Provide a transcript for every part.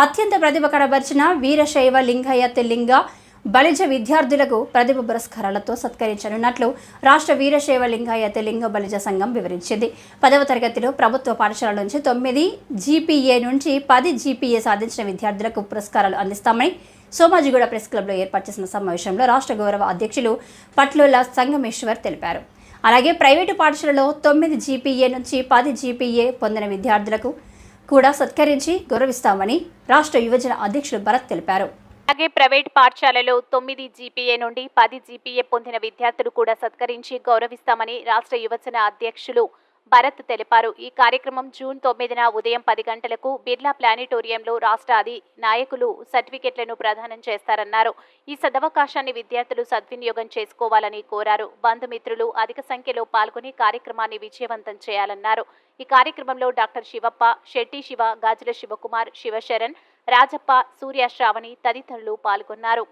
అత్యంత ప్రతిభ కనబరిచిన వీరశైవ లింగయ్య తెల్లింగ బలిజ విద్యార్థులకు ప్రతిభ పురస్కారాలతో సత్కరించనున్నట్లు రాష్ట్ర వీరశైవ లింగాయ తెలింగ బలిజ సంఘం వివరించింది. పదవ తరగతిలో ప్రభుత్వ పాఠశాల నుంచి తొమ్మిది జీపీఏ నుంచి పది జీపీఏ సాధించిన విద్యార్థులకు పురస్కారాలు అందిస్తామని సోమాజిగూడ ప్రెస్ క్లబ్లో ఏర్పాటు చేసిన సమావేశంలో రాష్ట్ర గౌరవ అధ్యక్షులు పట్లుల సంగమేశ్వర్ తెలిపారు. అలాగే ప్రైవేటు పాఠశాలలో తొమ్మిది జీపీఏ నుంచి పది జీపీఏ పొందిన విద్యార్థులకు కూడా సత్కరించి గౌరవిస్తామని రాష్ట్ర యువజన అధ్యక్షులు భరత్ తెలిపారు. అలాగే ప్రైవేట్ పాఠశాలలో తొమ్మిది జీపీఏ నుండి పది జీపీఏ పొందిన విద్యార్థులు కూడా సత్కరించి గౌరవిస్తామని రాష్ట్ర యువజన అధ్యక్షులు భరత్ తెలిపారు. ఈ కార్యక్రమం జూన్ తొమ్మిదిన ఉదయం పది గంటలకు బిర్లా ప్లానిటోరియంలో రాష్ట్ర అధి నాయకులు సర్టిఫికెట్లను ప్రదానం చేస్తారన్నారు. ఈ సదవకాశాన్ని విద్యార్థులు సద్వినియోగం చేసుకోవాలని కోరారు. బంధుమిత్రులు అధిక సంఖ్యలో పాల్గొని కార్యక్రమాన్ని విజయవంతం చేయాలన్నారు. ఈ కార్యక్రమంలో డాక్టర్ శివప్ప శెట్టి శివ గాజుల శివకుమార్ శివశరణ్ రాజప్ప సూర్య శ్రావణి తదితరులు పాల్గొన్నారు.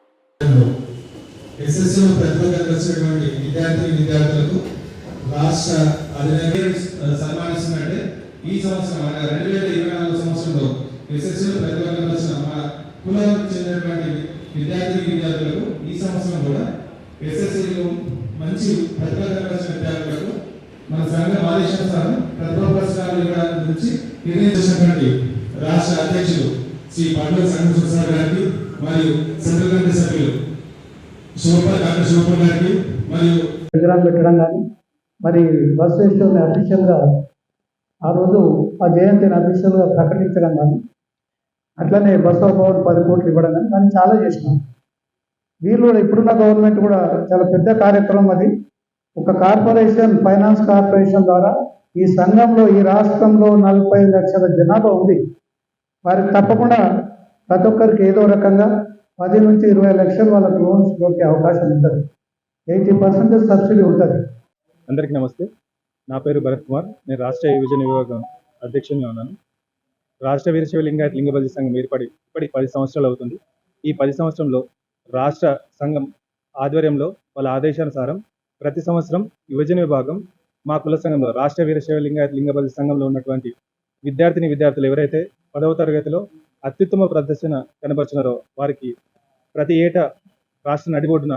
రాష్ట్ర అధినేత సన్మానిస్తున్నట్టే ఈ సంవత్సరం అనగా రెండు వేల ఇరవై నాలుగు సంవత్సరంలో ఎస్ఎస్సీలో ప్రతిభ వచ్చిన మన కులానికి చెందినటువంటి విద్యార్థి విద్యార్థులకు ఈ సంవత్సరం కూడా ఎస్ఎస్సీలో మంచి ప్రతిభ వచ్చిన విద్యార్థులకు మన సంఘం ఆదేశానుసారం ప్రతిభా పురస్కారాలు ఇవ్వడానికి గురించి నిర్ణయించినటువంటి రాష్ట్ర అధ్యక్షులు శ్రీ పండుగ సంఘ సుసార్ గారికి మరియు సెంట్రల్ కమిటీ సభ్యులు సూపర్ డాక్టర్ సూపర్ గారికి మరియు విగ్రహం పెట్టడం కానీ మరి బసవేశ్వరుని అఫీషియల్గా ఆ రోజు ఆ జయంతిని అఫీషియల్గా ప్రకటించడం కానీ అట్లనే బసవ భవన్ పది కోట్లు ఇవ్వడం కానీ దాన్ని చాలా చేసినాం. వీళ్ళు కూడా ఇప్పుడున్న గవర్నమెంట్ కూడా చాలా పెద్ద కార్యక్రమం అది. ఒక కార్పొరేషన్ ఫైనాన్స్ కార్పొరేషన్ ద్వారా ఈ సంఘంలో ఈ రాష్ట్రంలో నలభై లక్షల జనాభా ఉంది. వారికి తప్పకుండా ప్రతి ఒక్కరికి ఏదో రకంగా పది నుంచి ఇరవై లక్షలు వాళ్ళకి లోన్స్ దొరికే అవకాశం ఉంటుంది. ఎయిటీ పర్సెంటేజ్ సబ్సిడీ ఉంటుంది. అందరికీ నమస్తే. నా పేరు భరత్ కుమార్. నేను రాష్ట్ర యువజన విభాగం అధ్యక్షునిగా ఉన్నాను. రాష్ట్ర వీరశైవ లింగాయత్ లింగబలి సంఘం ఏర్పడి ఇప్పటికి పది సంవత్సరాలు అవుతుంది. ఈ పది సంవత్సరంలో రాష్ట్ర సంఘం ఆధ్వర్యంలో వాళ్ళ ఆదేశానుసారం ప్రతి సంవత్సరం యువజన విభాగం మా కుల సంఘంలో రాష్ట్ర వీరశైవ లింగాయత్ లింగబలి సంఘంలో ఉన్నటువంటి విద్యార్థిని విద్యార్థులు ఎవరైతే పదవ తరగతిలో అత్యుత్తమ ప్రదర్శన కనబరిచినారో వారికి ప్రతి ఏటా రాష్ట్ర నడిబొడ్డున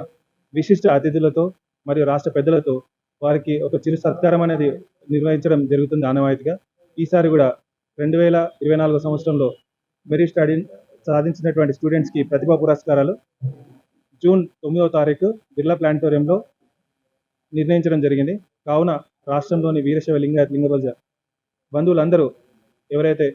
విశిష్ట అతిథులతో మరియు రాష్ట్ర పెద్దలతో వారికి ఒక చిరు సత్కారం అనేది నిర్వహించడం జరుగుతుంది ఆనవాయితీగా. ఈసారి కూడా రెండు వేల ఇరవై నాలుగో సంవత్సరంలో మెరిట్ స్టడీ సాధించినటువంటి స్టూడెంట్స్కి ప్రతిభా పురస్కారాలు జూన్ తొమ్మిదవ తారీఖు బిర్లా ప్లానిటోరియంలో నిర్ణయించడం జరిగింది. కావున రాష్ట్రంలోని వీరశైవ లింగ లింగబల్జ బంధువులందరూ ఎవరైతే